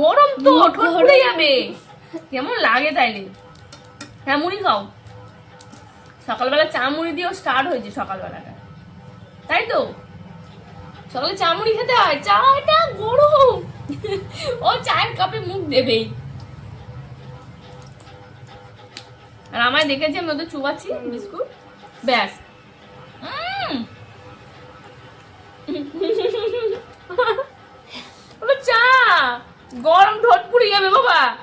গরম তো ঠোঁট পুড়ে যাবে। কেমন লাগে তাইলে? হ্যাঁ মুড়ি খাও। সকালবেলা চা মুড়ি দিয়েও স্টার্ট হয়েছে সকালবেলাটা। তাই তো? সকালে চা মুড়ি খেতে হয়? চাটা গরম। ও চায়ের কাপে মুখ দেবেই। আর আমায় দেখেছি আমি ওদের চুবাচ্ছি বিস্কুট। ব্যাস। গরম ঠোঁট পুড়ে যাবে বাবা।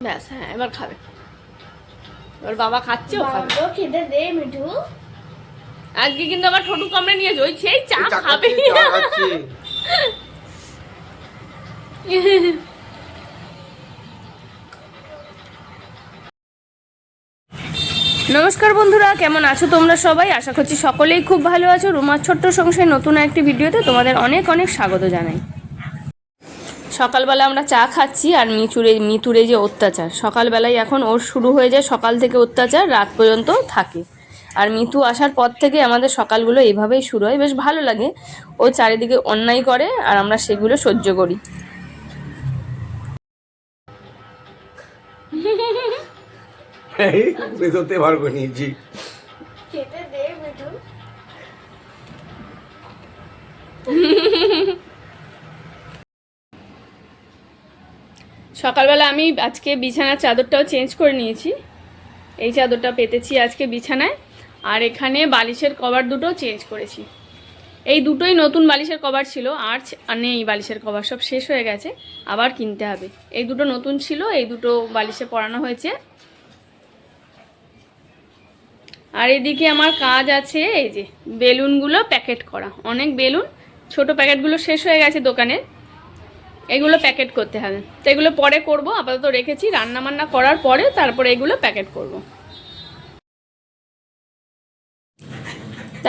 ব্যাস হ্যাঁ এবার খাবে। এবার বাবা খাচ্ছে ও খাবে। খেতে দে মিঠু। আজকে কিন্তু আমার ঠোঁটু কামড়ে নিয়ে যাই সেই চা খাবে। নমস্কার বন্ধুরা, কেমন আছো তোমরা সবাই? আশা করছি সকলেই খুব ভালো আছো। রুমার ছোট্ট সংসারে নতুন একটি ভিডিওতে তোমাদের অনেক অনেক স্বাগত জানাই। সকালবেলা আমরা চা খাচ্ছি আর মিচুরে, মিতুরে যে অত্যাচার, সকালবেলায় এখন ওর শুরু হয়ে যায় সকাল থেকে অত্যাচার, রাত পর্যন্ত থাকে। আর মিতু আসার পর থেকে আমাদের সকালগুলো এইভাবেই শুরু হয়, বেশ ভালো লাগে। ও চারিদিকে অন্যায় করে আর আমরা সেগুলো সহ্য করি। বেরোতে পারব খেতে দে সকালবেলা আমি আজকে বিছানার চাদরটাও চেঞ্জ করে নিয়েছি। এই চাদরটা পেতেছি আজকে বিছানায়। আর এখানে বালিশের কভার দুটো চেঞ্জ করেছি। এই দুটোই নতুন বালিশের কভার ছিল আর আর নেই বালিশের কভার সব শেষ হয়ে গেছে আবার কিনতে হবে। এই দুটো নতুন ছিল এই দুটো বালিশে পরানো হয়েছে। আর এদিকে আমার কাজ আছে, এই যে বেলুনগুলো প্যাকেট করা। অনেক বেলুন, ছোট প্যাকেটগুলো শেষ হয়ে গেছে দোকানে। এগুলো প্যাকেট করতে হবে। তো এগুলো পরে করব, আপাতত রেখেছি রান্না বান্না করার পরে তারপরে এগুলো প্যাকেট করব।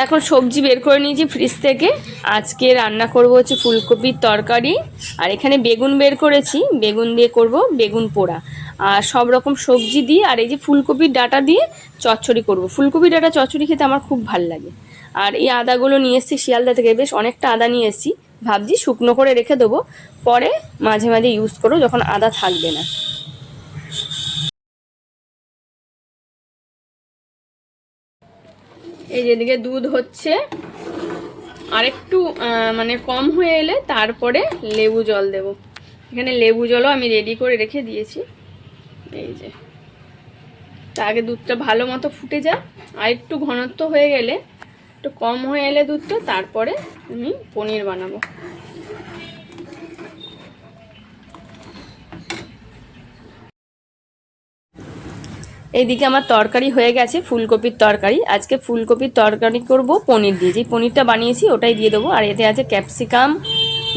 এখন সবজি বের করে নিয়েছি ফ্রিজ থেকে। আজকে রান্না করব হচ্ছে ফুলকপির তরকারি। আর এখানে বেগুন বের করেছি। বেগুন দিয়ে করব বেগুন পোড়া। আর সব রকম সবজি দিয়ে আর এই যে ফুলকপির ডাটা দিয়ে চচ্চড়ি করব। ফুলকপির ডাটা, চচ্চড়ি খেতে আমার খুব ভালো লাগে। আর এই আদাগুলো নিয়ে এসেছি শিয়ালদা থেকে। বেশ অনেকটা আদা নিয়ে এসেছি। ভাবছি শুকনো করে রেখে দেবো। পরে মাঝে মাঝে ইউজ করো যখন আদা থাকবে না। এই যেদিকে দুধ হচ্ছে। আর একটু মানে কম হয়ে এলে তারপরে লেবু জল দেব। এখানে লেবু জলও আমি রেডি করে রেখে দিয়েছি। এই যে। তা আগে দুধটা ভালো মতো ফুটে যাক। আর একটু ঘনত্ব হয়ে গেলে, একটু কম হয়ে এলে দুধটা, তারপরে আমি পনির বানাবো। এইদিকে আমার তরকারি হয়ে গেছে ফুলকপির তরকারি। আজকে ফুলকপির তরকারি করব পনির দিয়ে। যে পনিরটা বানিয়েছি ওটাই দিয়ে দেবো। আর এতে আছে ক্যাপসিকাম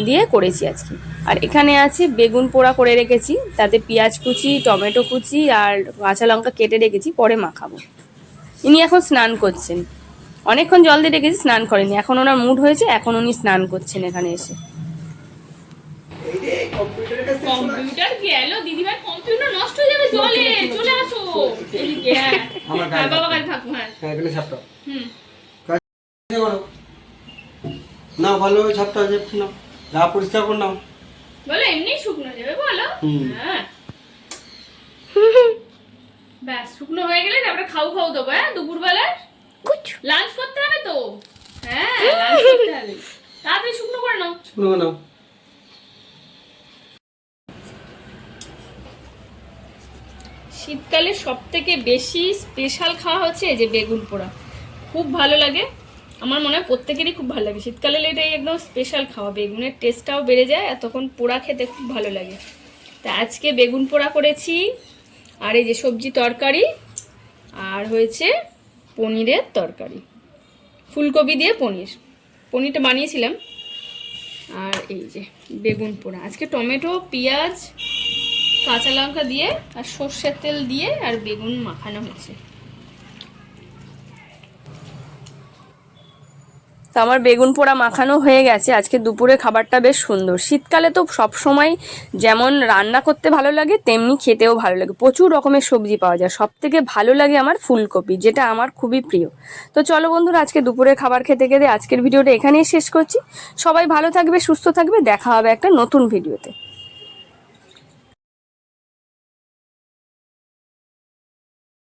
দিয়ে করেছি আজকে। আর এখানে আছে বেগুন পোড়া করে রেখেছি। তাতে পেঁয়াজ কুচি টমেটো কুচি আর কাঁচা লঙ্কা কেটে রেখেছি। পরে মাখাবো। ইনি এখন স্নান করছেন। অনেকক্ষণ জল দিয়ে রেখেছি স্নান করেনি। এখন ওনার মুড হয়েছে এখন উনি স্নান করছেন এখানে এসে। কম্পিউটার গেল দিদিভাই কম্পিউটার নষ্ট হয়ে যাবে জলে চলে আসো। এদিকে হ্যাঁ। আমার গায়ে হ্যাঁ, বাবা কাছে থাকো হ্যাঁ হ্যাঁ এখানে ছাপটা হুম। না ভালো ওই ছাপটা যে না গা পরিষ্কার কর নাও। বলো এমনি শুকনো যাবে বলো। হ্যাঁ। ব্যাস শুকনো হয়ে গেলে তারপরে খাও খাও দেবো হ্যাঁ দুপুরবেলা। লাঞ্চ করতে হবে তো। হ্যাঁ লাঞ্চ করতে হবে। তাড়াতাড়ি শুকনো করে নাও। শুনো নাও। শীতকালে সব থেকে বেশি স্পেশাল খাওয়া হচ্ছে এই যে বেগুন পোড়া। খুব ভালো লাগে। আমার মনে হয় প্রত্যেকেরই খুব ভালো লাগে। শীতকালে এটাই একদম স্পেশাল খাওয়া। বেগুনের টেস্টটাও বেড়ে যায় আর তখন পোড়া খেতে খুব ভালো লাগে। তা আজকে বেগুন পোড়া করেছি। আর এই যে সবজি তরকারি আর হয়েছে পনিরের তরকারি। ফুলকপি দিয়ে পনির। পনিরটা বানিয়েছিলাম। আর এই যে বেগুন পোড়া। আজকে টমেটো, পেঁয়াজ কাঁচা লঙ্কা দিয়ে আর সর্ষের তেল দিয়ে আর বেগুন মাখানো হচ্ছে। আমার বেগুন পোড়া মাখানো হয়ে গেছে। আজকে দুপুরে খাবারটা বেশ সুন্দর। শীতকালে তো সব সময় যেমন রান্না করতে ভালো লাগে, তেমনি খেতেও ভালো লাগে। প্রচুর রকমের সবজি পাওয়া যায়। সব থেকে ভালো লাগে আমার ফুলকপি, যেটা আমার খুবই প্রিয়। তো চলো বন্ধুরা, আজকে দুপুরে খাবার খেতে খেতে আজকের ভিডিওটা এখানেই শেষ করছি। সবাই ভালো থাকবে, সুস্থ থাকবে। দেখা হবে একটা নতুন ভিডিওতে।